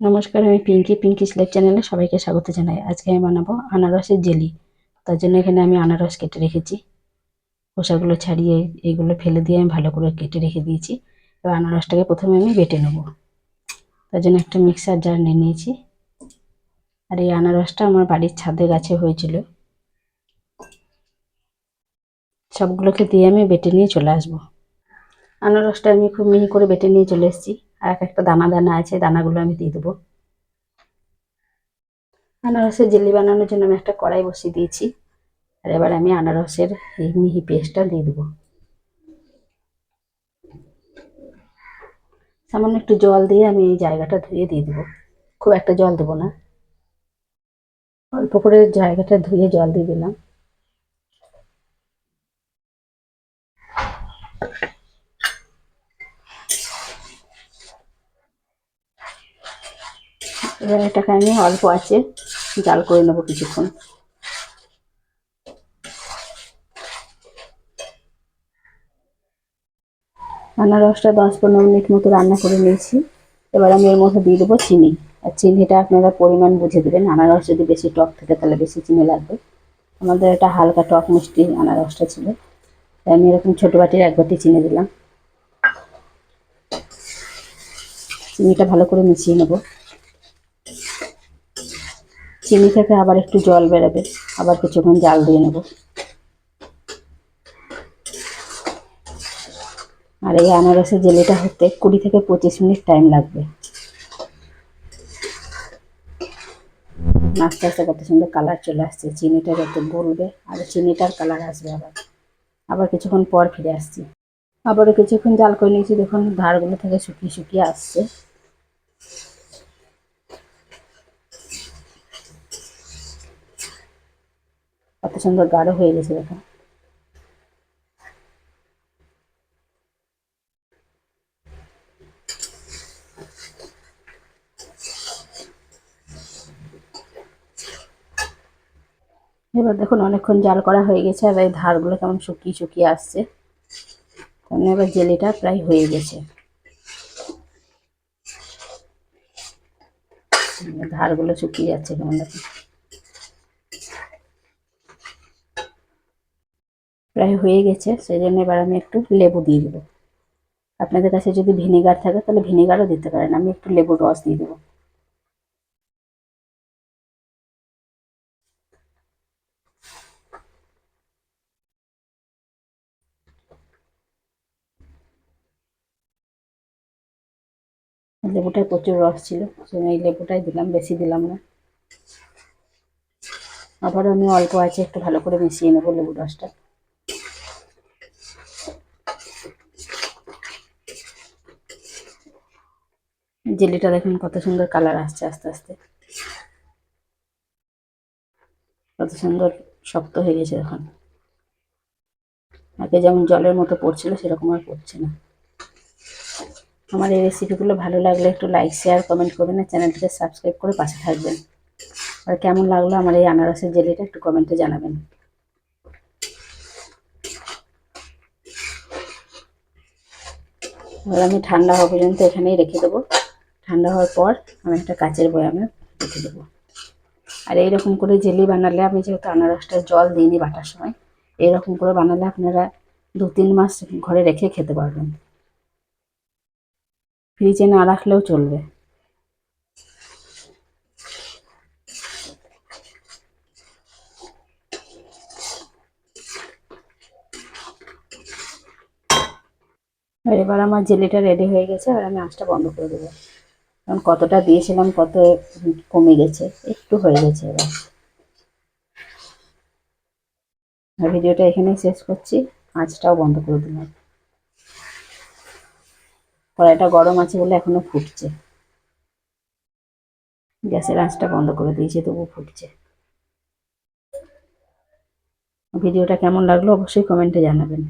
নমস্কার, আমি পিঙ্কি পিঙ্কি স্লেট চ্যানেলে সবাইকে স্বাগত জানাই। আজকে আমি বানাবো আনারসের জেলি। তার জন্য এখানে আমি আনারস কেটে রেখেছি। খোসাগুলো ছাড়িয়ে এইগুলো ফেলে দিয়ে আমি ভালো করে কেটে রেখে দিয়েছি। এবার আনারসটাকে প্রথমে আমি বেটে নেব। তার জন্য একটা মিক্সার জার নিয়ে নিয়েছি। আর এই আনারসটা আমার বাড়ির ছাদে গাছে হয়েছিল। সবগুলোকে দিয়ে আমি বেটে নিয়ে চলে আসব। আনারসটা আমি খুব মিহি করে বেটে নিয়ে চলে এসেছি। আর এক একটা দানা দানা আছে, দানাগুলো আমি দিয়ে দেবো। আনারসের জেলি বানানোর জন্য আমি একটা কড়াই বসিয়ে দিয়েছি। আর এবার আমি আনারসের এই মিহি পেস্টটা দিয়ে দেবো। সামান্য একটু জল দিয়ে আমি এই জায়গাটা ধুয়ে দিয়ে দেবো। খুব একটা জল দেবো না। অল্প করে জায়গাটা ধুয়ে জল দিয়ে দিলাম। এবার এটাকে আমি অল্প আছে, জাল করে নেব কিছুক্ষণ। আনারসটা দশ পনেরো মিনিট মতো রান্না করে নিয়েছি। এবার আমি এর মধ্যে দিয়ে দেবো চিনি। আর চিনিটা আপনারা পরিমাণ বুঝে দেবেন। আনারস যদি বেশি টক থাকে, তাহলে বেশি চিনি লাগবে। আমাদের এটা হালকা টক মিষ্টি আনারসটা ছিল। তাই আমি এরকম ছোটো বাটির এক বাটি চিনি দিলাম। চিনিটা ভালো করে মিশিয়ে নেব। চিনি থেকে আবার একটু জল বেরোবে। আবার কিছুক্ষণ জাল দিয়ে নেব। আর এই আনারসের জেলিটা হতে কুড়ি থেকে পঁচিশ মিনিট টাইম লাগবে। আস্তে আস্তে কত সুন্দর কালার চলে আসছে। চিনিটা যত গলবে আর চিনিটার কালার আসবে আবার। আবার কিছুক্ষণ পর ফিরে আসছি। আবারও কিছুক্ষণ জাল করে নিয়েছি। দেখুন, ধারগুলো থেকে শুকিয়ে শুকিয়ে আসছে। সুন্দর গাঢ় হয়ে গেছে দেখো। এবার দেখুন, অনেকক্ষণ জাল করা হয়ে গেছে আর এই ধারগুলো কেমন শুকিয়ে শুকিয়ে আসছে। তাহলে এবার জেলিটা প্রায় হয়ে গেছে। ধারগুলো শুকিয়ে যাচ্ছে কেমন দেখুন। প্রায় হয়ে গেছে সেই জন্য এবার আমি একটু লেবু দিয়ে দেবো। আপনাদের কাছে যদি ভিনেগার থাকে, তাহলে ভিনেগারও দিতে পারেন। আমি একটু লেবুর রস দিয়ে দেবো। লেবুটায় প্রচুর রস ছিল সেই এই লেবুটাই দিলাম, বেশি দিলাম না। আবারও আমি অল্প আছে একটু ভালো করে মিশিয়ে নেব লেবু রসটা। জেলিটা দেখুন কত সুন্দর কালার আসছে আস্তে আস্তে। কত সুন্দর শক্ত হয়ে গেছে এখন। আগে যেমন জলের মতো পড়ছিল, সেরকম আর পড়ছে না। আমার এই রেসিপিগুলো ভালো লাগলে একটু লাইক শেয়ার কমেন্ট করবেন আর চ্যানেলটিকে সাবস্ক্রাইব করে পাশে থাকবেন। আর কেমন লাগল আমার এই আনারসের জেলিটা একটু কমেন্টে জানাবেন। এবার আমি ঠান্ডা হওয়া পর্যন্ত এখানেই রেখে দেবো। ঠান্ডা হওয়ার পর আমি একটা কাচের বয়ামে রেখে দেবো। আর এইরকম করে জেলি বানালে আমি যেহেতু আনারসটা জল দিইনি বাটার সময়, এইরকম করে বানালে আপনারা দু তিন মাস ঘরে রেখে খেতে পারবেন। ফ্রিজে না রাখলেও চলবে। এবার আমার জেলিটা রেডি হয়ে গেছে, আর আমি আঁচটা বন্ধ করে দেবো। কারণ কতটা দিয়েছিলাম, কত কমে গেছে, একটু হয়ে গেছে এবার। ভিডিওটা এখানেই শেষ করছি, আঁচটাও বন্ধ করে দিলাম। কড়াইটা গরম আছে বলে এখনও ফুটছে। গ্যাসের আঁচটা বন্ধ করে দিয়েছি তবু ফুটছে। ভিডিওটা কেমন লাগল অবশ্যই কমেন্টে জানাবেন।